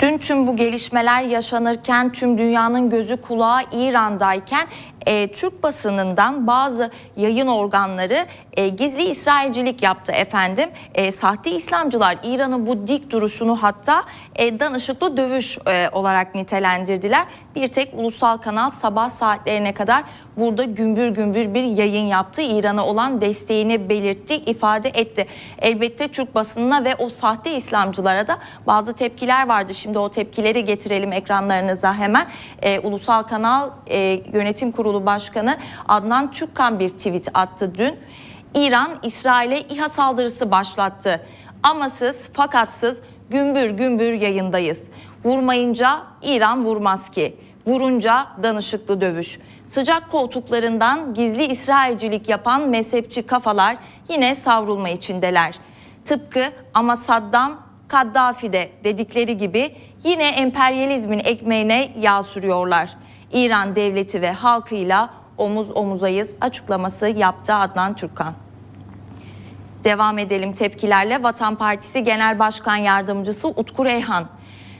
Dün tüm bu gelişmeler yaşanırken tüm dünyanın gözü kulağı İran'dayken e, Türk basınından bazı yayın organları e, gizli İsrailcilik yaptı efendim. E, sahte İslamcılar İran'ın bu dik duruşunu hatta e, danışıklı dövüş e, olarak nitelendirdiler. Bir tek ulusal kanal sabah saatlerine kadar burada gümbür gümbür bir yayın yaptı. İran'a olan desteğini belirtti, ifade etti. Elbette Türk basınına ve o sahte İslamcılara da bazı tepkiler vardı. Şimdi o tepkileri getirelim ekranlarınıza hemen. E, ulusal kanal e, yönetim kurulu başkanı Adnan Türkkan bir tweet attı dün. İran İsrail'e İHA saldırısı başlattı. Amasız fakatsız gümbür gümbür yayındayız. Vurmayınca İran vurmaz ki. Vurunca danışıklı dövüş. Sıcak koltuklarından gizli İsrailcilik yapan mezhepçi kafalar yine savrulma içindeler. Tıpkı ama Saddam, Kaddafi'de dedikleri gibi yine emperyalizmin ekmeğine yağ sürüyorlar. İran devleti ve halkıyla omuz omuzayız açıklaması yaptı Adnan Türkan. Devam edelim tepkilerle. Vatan Partisi Genel Başkan Yardımcısı Utku Reyhan.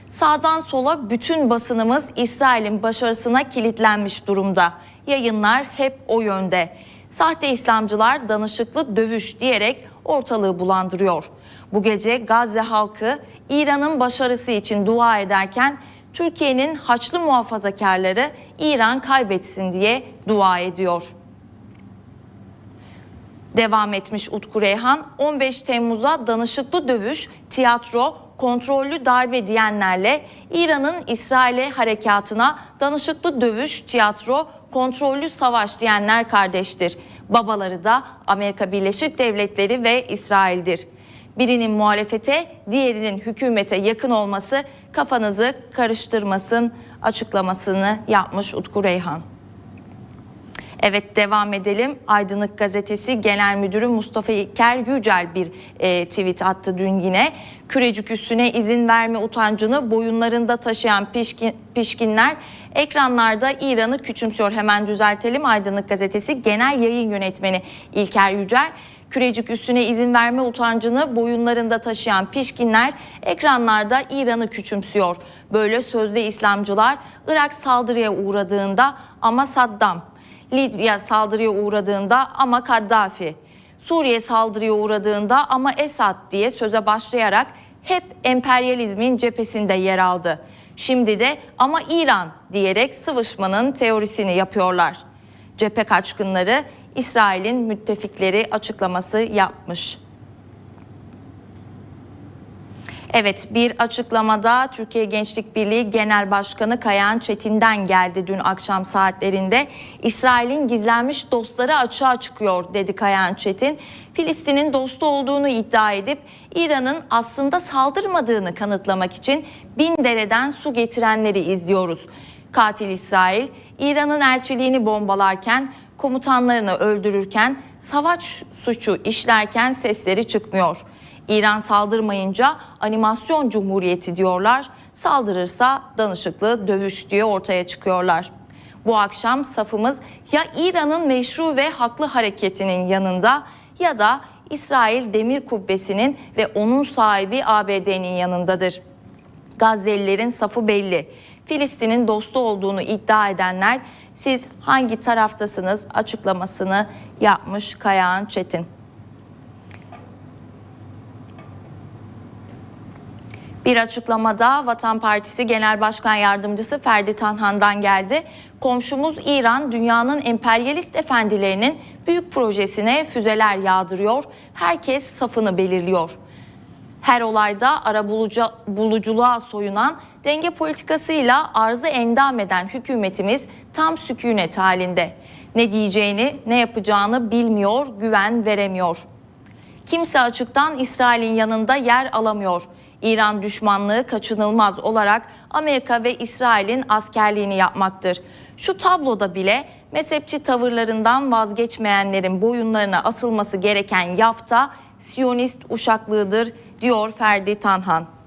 Sağdan sola bütün basınımız İsrail'in başarısına kilitlenmiş durumda. Yayınlar hep o yönde. Sahte İslamcılar danışıklı dövüş diyerek ortalığı bulandırıyor. Bu gece Gazze halkı İran'ın başarısı için dua ederken Türkiye'nin haçlı muhafazakarları İran kaybetsin diye dua ediyor. Devam etmiş Utku Reyhan, 15 Temmuz'a danışıklı dövüş, tiyatro, kontrollü darbe diyenlerle İran'ın İsrail'e harekatına danışıklı dövüş, tiyatro, kontrollü savaş diyenler kardeştir. Babaları da Amerika Birleşik Devletleri ve İsrail'dir. Birinin muhalefete, diğerinin hükümete yakın olması kafanızı karıştırmasın açıklamasını yapmış Utku Reyhan. Evet devam edelim. Aydınlık Gazetesi Genel Müdürü Mustafa İlker Yücel bir e, tweet attı dün yine. Kürecik üstüne izin verme utancını boyunlarında taşıyan pişkin, pişkinler ekranlarda İran'ı küçümsüyor. Hemen düzeltelim. Aydınlık Gazetesi Genel Yayın Yönetmeni İlker Yücel. Kürecik üstüne izin verme utancını boyunlarında taşıyan pişkinler ekranlarda İran'ı küçümsüyor. Böyle sözde İslamcılar Irak saldırıya uğradığında ama Saddam, Libya saldırıya uğradığında ama Kaddafi, Suriye saldırıya uğradığında ama Esad diye söze başlayarak hep emperyalizmin cephesinde yer aldı. Şimdi de ama İran diyerek sıvışmanın teorisini yapıyorlar. Cephe kaçkınları İsrail'in müttefikleri açıklaması yapmış. Evet bir açıklamada Türkiye Gençlik Birliği Genel Başkanı Kayahan Çetin'den geldi dün akşam saatlerinde. İsrail'in gizlenmiş dostları açığa çıkıyor dedi Kayahan Çetin. Filistin'in dostu olduğunu iddia edip İran'ın aslında saldırmadığını kanıtlamak için bin dereden su getirenleri izliyoruz. Katil İsrail İran'ın elçiliğini bombalarken komutanlarını öldürürken savaş suçu işlerken sesleri çıkmıyor. İran saldırmayınca animasyon cumhuriyeti diyorlar. Saldırırsa danışıklı dövüş diye ortaya çıkıyorlar. Bu akşam safımız ya İran'ın meşru ve haklı hareketinin yanında ya da İsrail Demir Kubbesi'nin ve onun sahibi ABD'nin yanındadır. Gazze'lilerin safı belli. Filistin'in dostu olduğunu iddia edenler siz hangi taraftasınız açıklamasını yapmış Kayağan Çetin. Bir açıklamada Vatan Partisi Genel Başkan Yardımcısı Ferdi Tanhan'dan geldi. Komşumuz İran dünyanın emperyalist efendilerinin büyük projesine füzeler yağdırıyor. Herkes safını belirliyor. Her olayda ara bulucu, buluculuğa soyunan denge politikasıyla arzı endam eden hükümetimiz tam sükunet halinde. Ne diyeceğini, ne yapacağını bilmiyor, güven veremiyor. Kimse açıktan İsrail'in yanında yer alamıyor. İran düşmanlığı kaçınılmaz olarak Amerika ve İsrail'in askerliğini yapmaktır. Şu tabloda bile mezhepçi tavırlarından vazgeçmeyenlerin boyunlarına asılması gereken yafta Siyonist uşaklığıdır diyor Ferdi Tanhan.